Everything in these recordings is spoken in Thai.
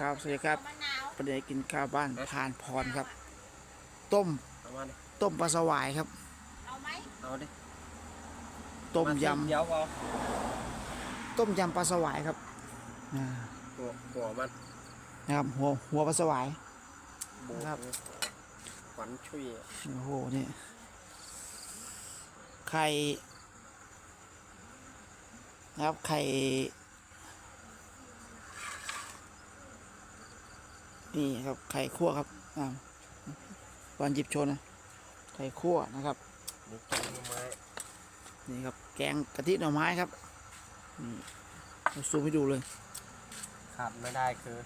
ครับสวัสดีครับมะนาวประเดี๋ยวกินข้าวบ้านพานพรครับ ต้มเอามาดิต้มปลาสวายครับ เอาไหมเอาดิต้มาสิยเดี๋ยวเอาำต้มยำปลาสวายครับอ่าหัวหัวมันนะครับหัวหัวปลาสวาย โบกครับ ขวัญชุยโอ้โหนี่ไข่นะครับไข่ นี่ครับไข่คั่วครับอ่าวันหยิบโชว์นะไข่คั่วนะครับนี่แกงหน่อไม้นี่ครับแกงกะทิหน่อไม้ครับนี่เอาซูมให้ดูเลยขาดไม่ได้คือ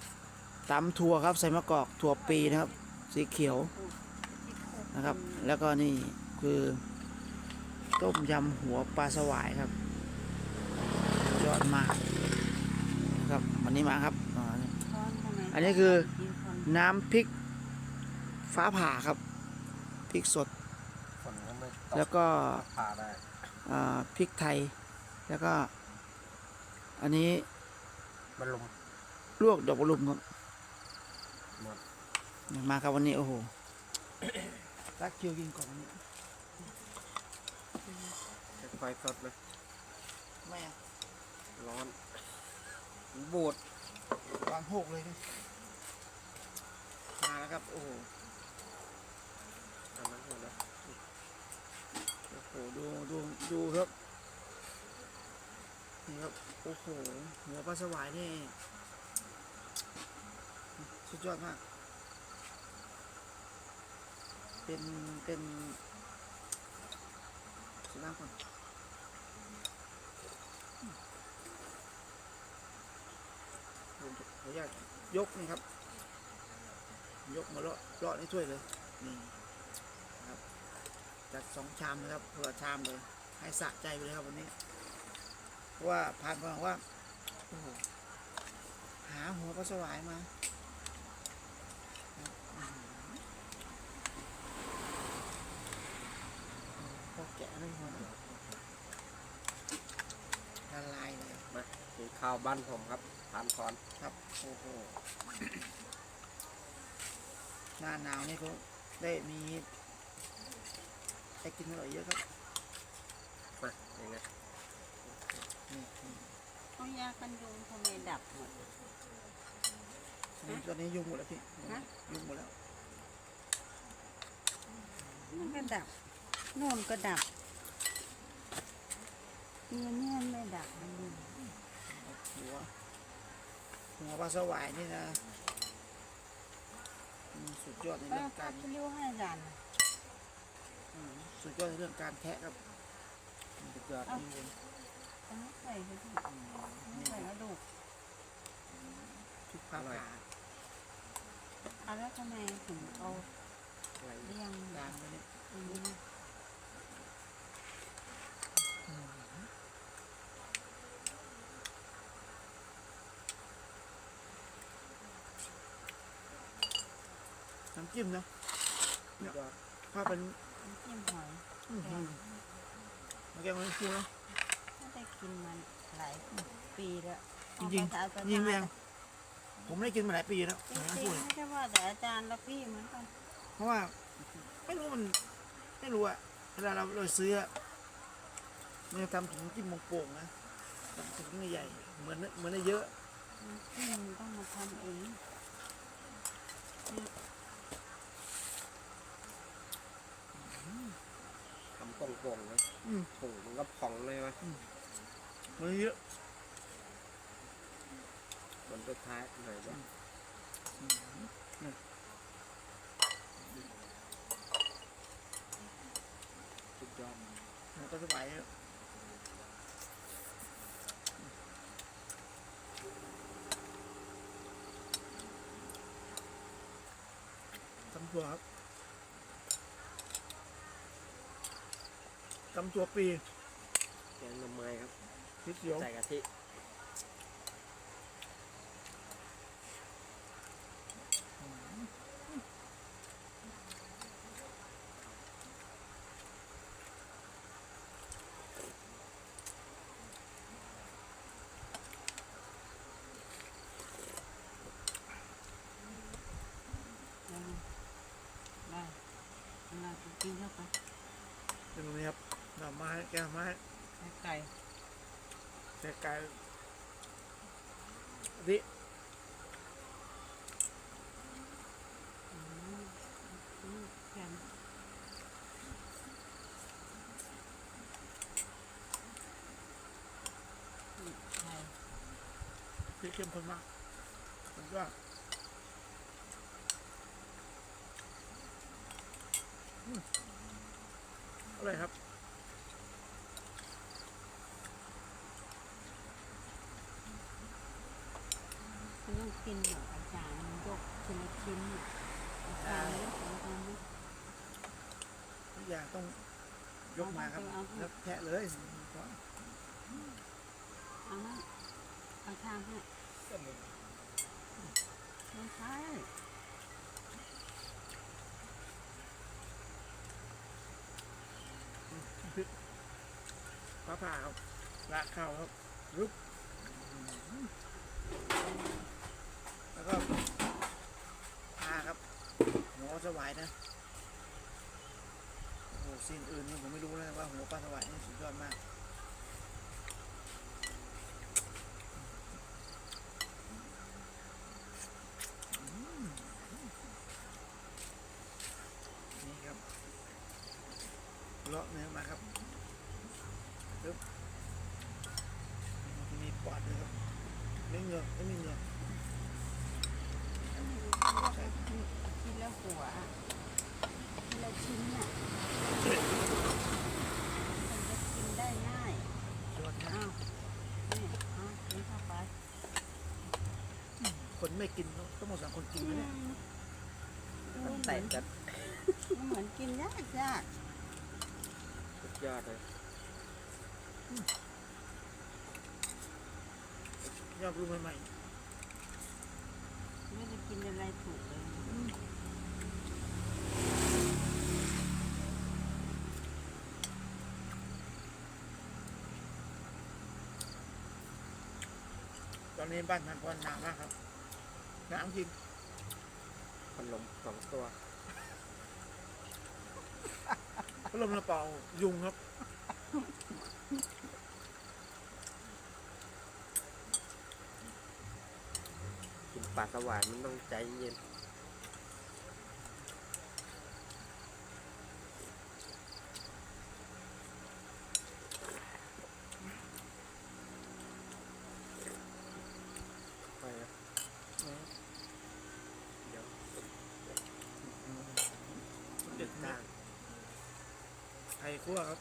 ตำถั่วครับใส่มะกอกถั่วปีนะครับ สีเขียวนะครับ แล้วก็นี่คือ ต้มยำหัวปลาสวายครับยอดมากนะครับวันนี้มาครับอ่าช้อนทำไมอันนี้คือกิ นคนน้ำพริกฟ้าผ่าครับพริกสด ฝนก็ไม่ตแล้วกก็ผ่าได้อ่าพริกไทย แล้วก็ อันนี้มันลม ลวกดอกบลุมครับหมด มาครับวันนี้ โอ้โห รักคิวกินก่อนวันนี้ค่อยๆสดนะไม่ร้อนบูดวางหกเลยนะ มาแล้วครับ โอ้โหอันนั้นหมดแล้วโอ้โห ดูดูดูครับนี่ครับ โอ้โห หัวปลาสวายนี่ สุดยอดมาก เป็น เป็นสุดน้ำก่อนผมขออนุญาตยกนี่ครับ ยกมาเลาะเลาะในถ้วยเลยนี่นะครับจัดสองชามนะครับคนละชามเลย ให้สะใจไปเลยครับวันนี้ เพราะว่าผ่านมาบอกว่าโอ้โหหาหัวปลาสวายมาครับอื้อหือพอแกะไม่หัวละลายเลยมากินข้าวบ้านผมครับทานก่อนครับ โอ้โห หน้าหนาวนี่ก็ได้มีได้กินอร่อยเยอะครับมายังไงนี่นี่เอายากันยุงทำไมดับหมด นี่ตอนนี้ยุ่งหมดแล้วพี่ฮะ ยุ่งหมดแล้วมันก็ดับโน่นก็ดับเงินเนี่ยไม่ดับมันอยู่หัวหัวปลาสวายนี่นะอืม สุดยอดในป้าเรื่องพักาดรเลี้ยวให้ดันอืมสุดยอดในเรื่องการแทะครับสุดยอดนี่เลยเขาไม่ใส่ไปที่อืมไม่นี่ใส่กระดูกทุกภาพผ่าเอาแล้วทำไมถึงเอาอะไรเลี้ยงดางไว้เนี่ยอันนี้ น้ำจิ้มเนาะสุดยอดถ้าเป็นน้ำจิ้มหอยอื้อหือมาแกงมันฟูเนาะไม่ได้กินมันหลายปีแล้วจริงๆเอาไปเอาไปยิงแรงผมไม่ได้กินมาหลายปีแล้วจน้ำริฟูงๆเนี่ยไม่ใช่ว่าแต่อาจารย์และพี่เหมือนกันเพราะว่าไม่รู้มันไม่รู้อะเวลาเราเราซื้ออะมันจะทำถุงจิ้มโป่งๆนะทำถุงใหญ่ๆเหมือนเหมือนได้เยอะพี่มันต้องมาทำเอง ทำ โป่งๆนะอืม ถุงมันก็พองเลยวะเหมือนเยอะผลสุดท้ายหน่อยว่าสุดยอดมันก็สบายแล้วตำตัวครับ ตำตัวปีแกงน้ำมันครับพริกเขียวใส่กะทิมามากินเข้าไป เป็นตรงนี้ครับ หน่อไม้แกงไม้ไก่ใส่ไก่ดิแกงไก่พี่เข้มข้นมากผมก็อืมอร่อยครับ มันต้องกินแบบอาจารย์มันยกชิ้นละชิ้นอะอาจารย์ยกของเขาไหมทุกอย่างต้องยกมาครับเอาเอาเอา แล้วแทะเลยเอาไหมเอาทางให้ไม่ใช่ฟ้าผ่าครับราดข้าวครับรุบแล้วก็ปลาครับหัว สวายนะโอ้โหสิ่งอื่นนี่ผมไม่รู้เลยว่าหัวปลาสวายนี่สุดยอดมาก นี่ครับเลาะเนื้อมาครับปึ๊บที่มีปอดด้วยครับไม่เหงือกไม่มีเหงือกใช่ ทีละหัวทีละชิ้นอะมันจะกินได้ง่าย ยอดมา อ้าก วนี่อ้าวกินเข้าไป คน ไม่กินต้องต้องหมดสองคนกินไหมเนี่ยมันแตกกันมันเหมือนกินยากยากสุดยอดเลยยอดรู้ใหม่ไม่ได้กินอะไรถูกเลยๆตอนนี้บ้านพันพรหนาวมากครับห นาวจริงพัดลมสองตัวพัดลมระเป่ายุงครับ กินปลาสวายมันต้องใจเย็นไปนะเดี๋ยว เด็ดมาก ไข่คั่วครับ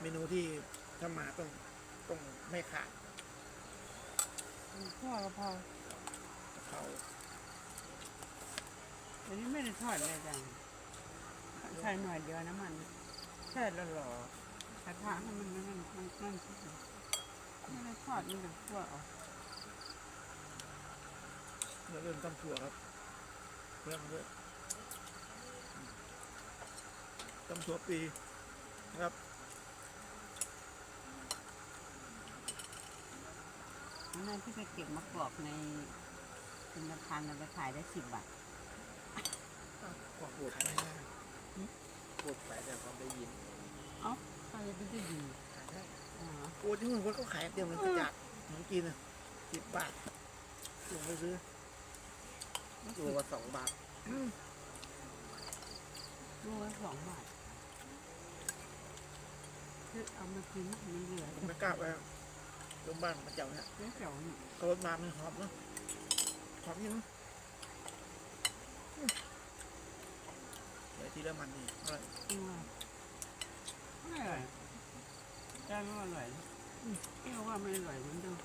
เมนูที่ถ้ามาต้องต้องไม่ขาดพ่อก็พอกะเพราเดี๋ยวนี้ไม่ได้ทอดเลยจังใส่หน่อยเดียวน้ำมันแค่ละหล่อกระทะให้มันนั่นนั่นนั่นนั่นไม่ได้ทอดมันจะคั่วออกเนื้อเริ่มตำถั่วครับเริ่มด้วย ตำถั่วปีนะครับอันนั้นที่ไปเก็บมากรอกในเป็นละพันเราไปขายได้สิบบาทกรอบขายไม่ได้พูดไปแต่เขาได้ยินเอ้าใครจะไปได้ยินขายได้อ๋อโอ้ที่เมืองคนเขาขายเต็มเลยกระจัดขนมจีนอะสิบบาทลงไปซื้อตัวละสองบาทอืมลูกละสองบาท คือเอามากินมันเหลือผมไม่กล้าไปโรงพยาบาลมาเจ้าเนี่ยเดี๋ยวเดี๋ยวนี่เขารถมามันหอมเนาะหอมจริงเนาะอืมเดี๋ยวทีละมันนี่อร่อยจริงว่ะไม่อร่อยจานว่าอร่อยอืมเอ้ว่าไม่อร่อยเหมือนเดิม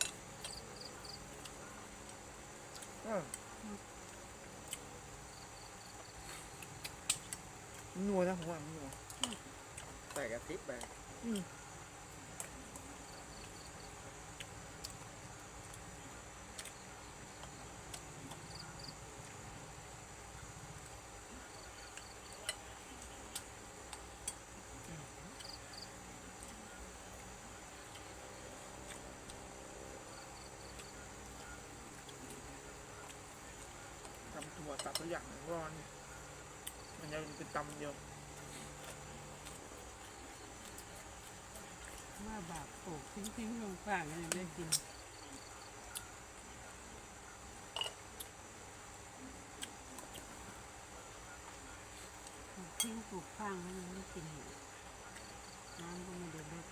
เออนัวนะผมว่ามันนัวใส่กระติบไป อืมทำถั่วตัดตัวอย่างร้อน มันจะเป็นตำเดียว ว่าบาปป ลูกทิ้งๆลงกลางยังได้กินปลูกทิ้งปลูกฟางแล้วยังไม่กินน้ำก็ไม่ได้ลด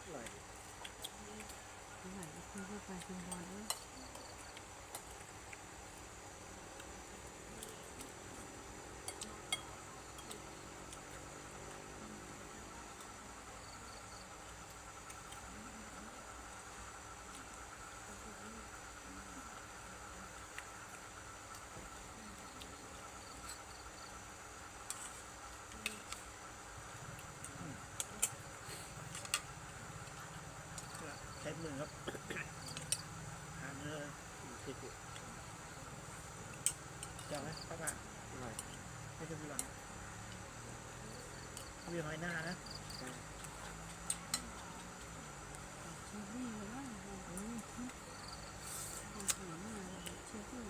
อร่อย เท่าไหร่ก็คุณก็ไปคุณบอลเอ้ย ใช้มือครับ หาเนื้อ พริก จะไหมป้าป่าอร่อยไม่ใช่พี่หลังมีหอยหน้านะใช่เชื่อพี่เลยว่าอืมอืมอืมอืมอืมเชื่อพี่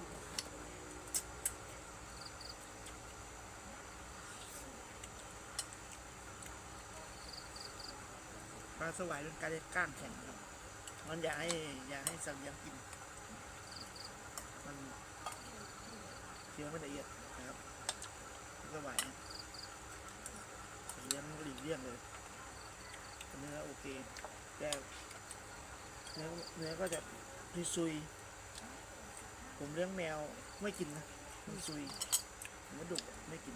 ปลาสวายเป็นการก้างแข็งครับมันอยากให้อยากให้สังเลี้ยงกินมันเคี้ยว ไม่ละเอียดนะครับปลาสวายเลี้ยงหลีกเลี่ยงเลยเนื้อโอเคแต่เนื้อเนื้อก็จะมีซุย ผมเลี้ยงแมวไม่กินนะมันซุยมันดุไม่กิน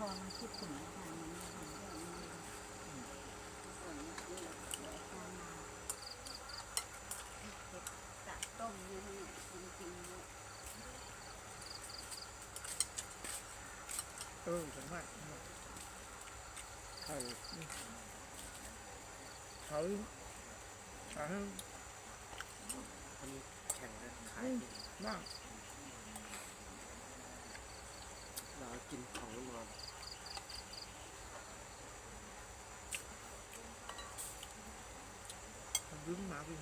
พอมันคิดถึงทางนี้ทางนี้ส่วนนี้เดี๋ยวทางมาเห็ดตะต้มนี่ยเนี่ยจริงๆเนี่ยเออผมว่าข้าวเขาเขาแข่งกันขายดิบ้างเรากินของนอน ผม ดึงหมากิ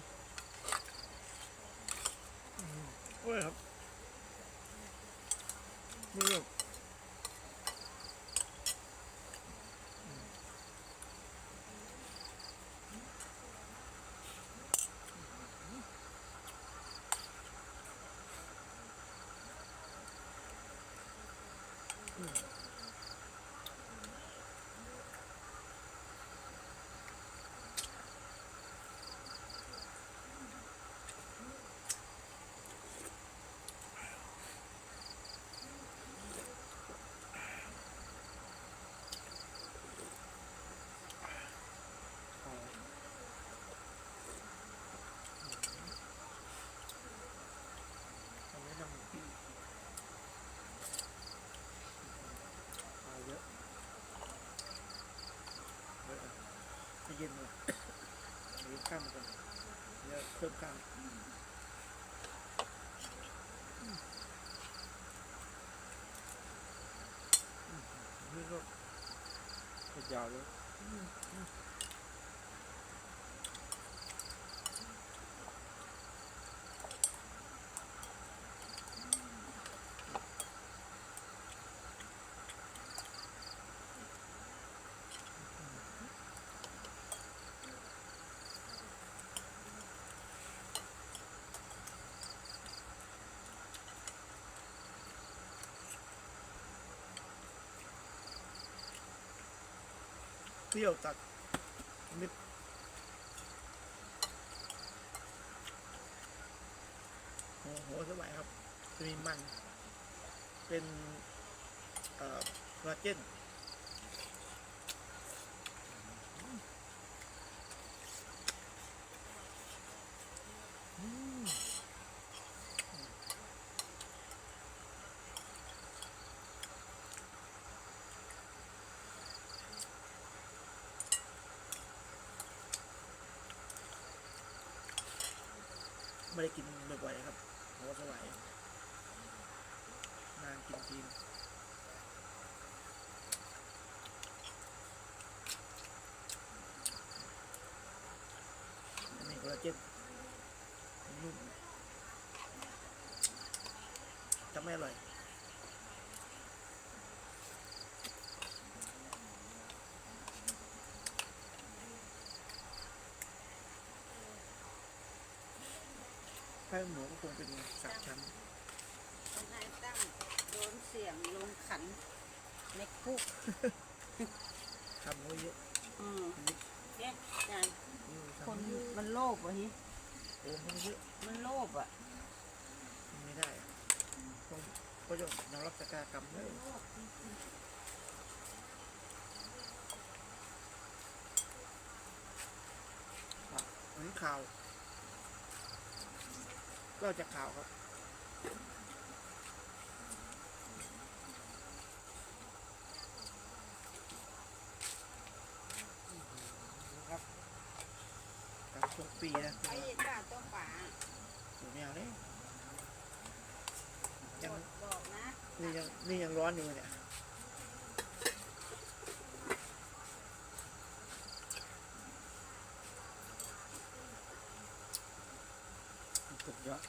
อืมโอ้ยครับนี่แบบทำให้น้ำ ข้าวเยอะ เยอะไม่เย็นเลย หรือข้ามกันเยอะเพิ่มข้างนี่ก็ยาวเลย ปรี้ยวตัดนิดโอ้โหสบายครับ จะมีมัน เป็นเอ่อคอลลาเจน ไม่ได้กินบ่อยๆครับหัวสวายนานกินทีนี่คอลลาเจนนุ่มจะไม่อร่อย ไส้หมูก็คงเป็นสามชั้นทนายตั้มโดนเสียงลงขันในคุกทำไว้เยอะอืมเนี่ยอาจารย์นี่คนทำไว้เยอะมันโลภวะฮิโอ้มันเยอะมันโลภอะมันไม่ได้อะต้องก็ยอมยอมรับชะตากรรมเลยอะอันนี้ข่าว ก็จะข่าวครับ ครับกับช่วงปีนะไอ้ป้าต้องป่าอยู่ไม่เอาเลยยังบอกนะ นี่ยังนี่ยังร้อนอยู่เนี่ย สุดยอด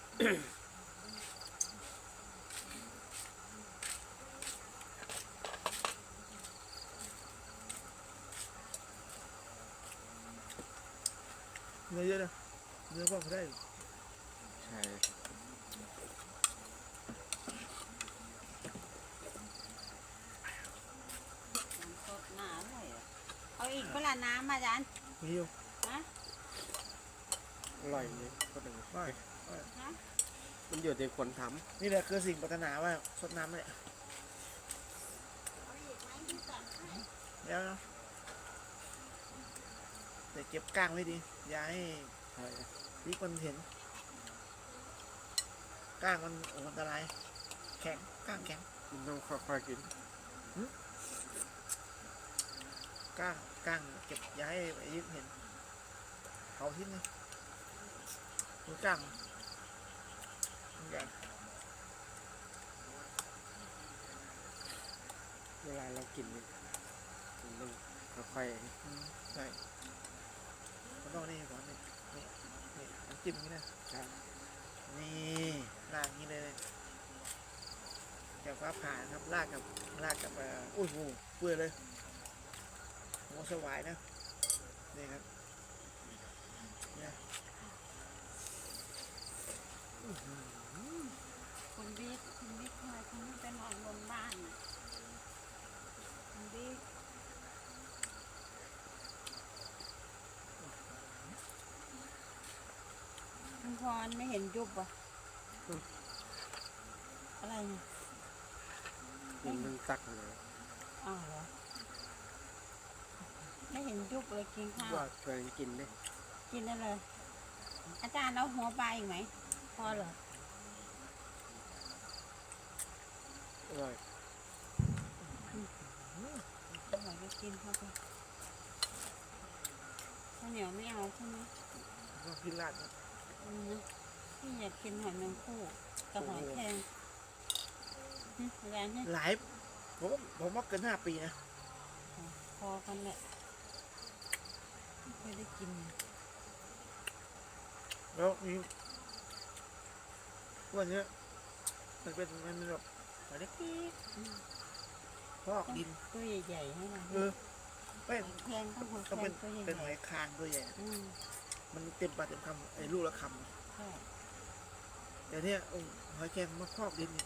เนื้อเยอะนะเนื้อพอได้อยู่ ใช่น้ำสดหนาเลยอะเอาอีกเวลาน้ำมาอาจารย์มีอยู่ฮะอร่อยนี่ก็เป็นว่าฮะมันอยู่ที่คนทนี่แหละคือสิ่งปรารถนาว่าสดน้ำเนี่ยเอาอีกไหมที่สั่งให้แล้วเนาะแต่เก็บก้างไว้ดี อย่าให้ำใช่ที่คนเห็นก้างมันโอ้อันตรายแข็งก้างแข็งมันต้องค่อยๆกินก้างก้างเก็บอย่าให้ไอ้ยิปเห็นเผาทิ้งเลยดูก้าง มันใหญ่เวลาเรากินนี่มันต้องค่อยอืมใช่มันต้องนี่ก่อนนี่นี่นี่น้ำจิ้มนี่นะๆใช่นี่ลากนี้เลยแกวฟ้าผ่านะครับลากกับลากกับเอ่ออุ้ยโหเปื่อยเลยหัวสวายนะนี่ครับเนี่ยอื้อหือ คุณบิ๊กคุณบิ๊กทำไมคุณไม่ไปนอนบนบ้านน่ะคุณบิ๊ก คุณพรไม่เห็นยุบอะอะไรเนี่ยกินมันตักเลยอ้าวเหรอไม่เห็นยุบเลยกินข้าวว่าชวนกันกินดิกินได้เลย อาจารย์เอาหัวปลาอีกไหม พอเหรอ อร่อยอร่อยก็กินเข้าไปข้าวเหนียวไม่เอาใช่ไหมต้องกินลาดนะอืม นะพี่อยากกินหอยแมงคู่กับหอยแครงหึอาจารย์ให้หลายผมว่าผมว่าเกินห้าปีนะพอกันแหละไม่เคยได้กิน แล้วมีวันเนี้ยมันเป็นมันเป็นแบบหอยเล็กอืมๆพอกดินตัวใหญ่ๆให้เราเออไม่หอยแครงต้องหอยแคก็รเป็นงตัวใหเป็นหญ่อยคางตัวใหญ่ๆอื มมันเต็มปากเต็มคำไอ้ลูกละคำอะใช่แต่เนี่ยโอ้หอยแครงมาพอกดินนี่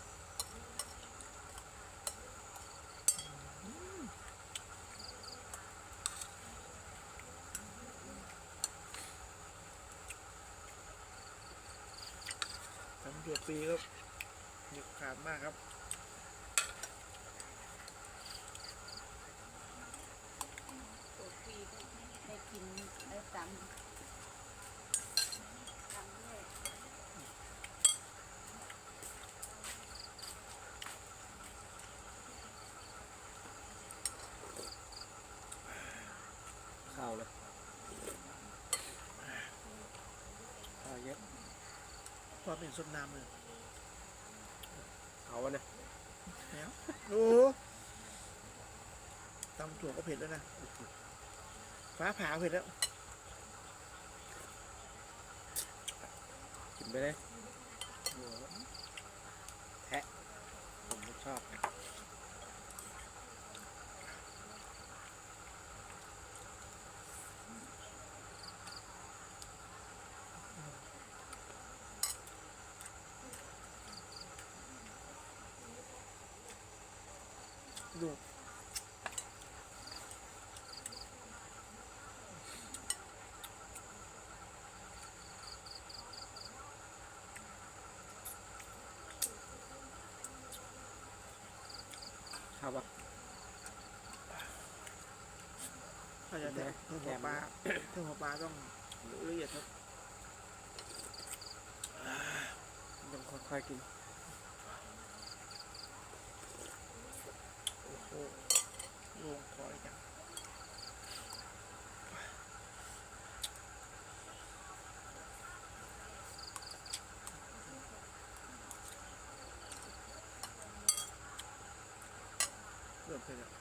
ทำเกือบปีก็หยุดขาดมากครับ ตัวปีก็ได้กินได้ตำตำเลย ข้าวเลยข้าวเยอะพอเป็นสดน้ำเลยเอาวะนะแล้วโอ้ตำถั่วก็เผ็ดแล้วนะฟ้าผ่าเผ็ดแล้วกินไปเลยแทะผมไม่ชอบ ดู ชอบปะถ้าจะแทะเพิ่มหัวปลาเพิ่มหัวปลาต้องละเอียดครับยังค่อยๆกินโอ้โหลงคอยจังเริ่มเป็นแล้ว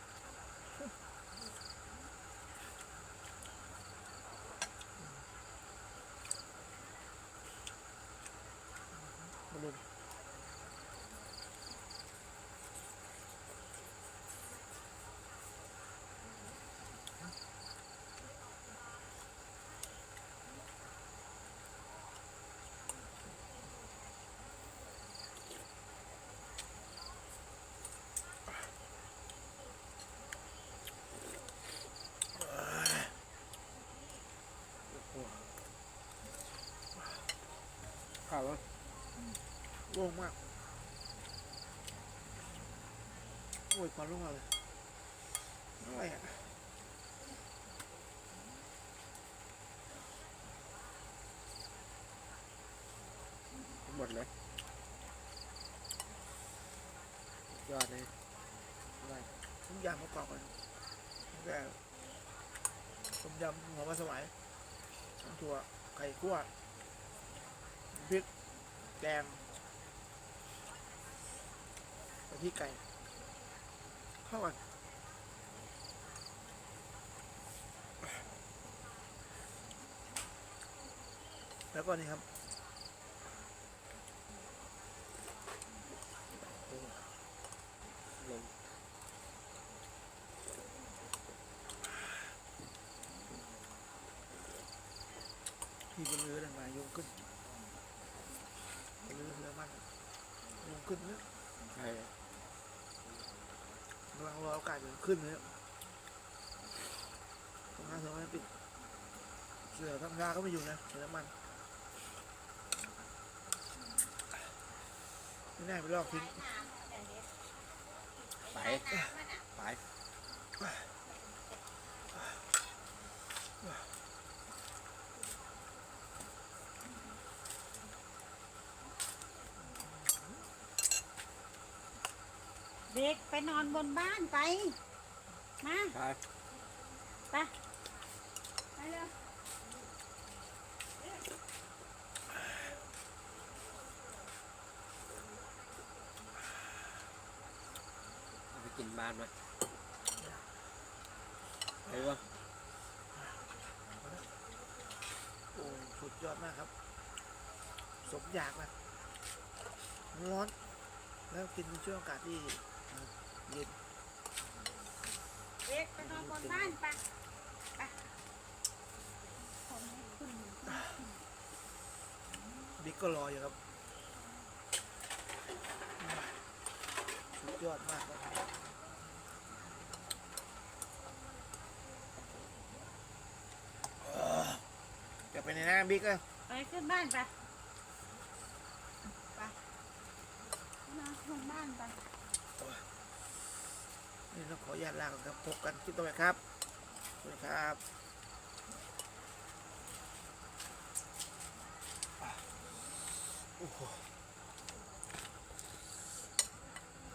มาลุมโอ้โห ข้าวปะโล่งมากโอ้ยควันลงมาเลยอะไรอะหมดเลยยอดเลยอะได้ทุกอย่างประกอบกันตั้งแต่ต้มยำหัวปลาสวายน้ำถั่วไข่คั่ว พริก แดงกะทิไก่ เข้ากันแล้วก็นี่ครับ ลง ที่บนเรือนั่นมาโยงขึ้นบนเรือเรือมันโยง ขึ้นเนี่ยใช่กำลังรอโอกาสอยู่ขึ้นเลยตรงนั้นเสือมันปิด เสือทำงานก็ไม่อยู่นะเสือน้ำมันไม่ได้ไปลอกทิ้งไป ไป เด็กไปนอนบนบ้านไป มาไปไปไปเร็วเอาไปกินบ้านมาไปปะโอ้สุดยอดมากครับ สมอยากนะมันร้อน แล้วกินในช่วงอากาศที่อ่า เย็นเด็กไปนอนบนบ้านไปไปคนไม่ขึ้นบิ๊กก็รออยู่ครับ สุดยอดมากครับเอ่อจะไปในน้ำบิ๊กอะไปขึ้นบ้านไปไปนอนบนบ้านไป ต้องขออนุญาตลาก่อนครับพบกันคลิปต่อไปครับสวัสดีครับโอ้โห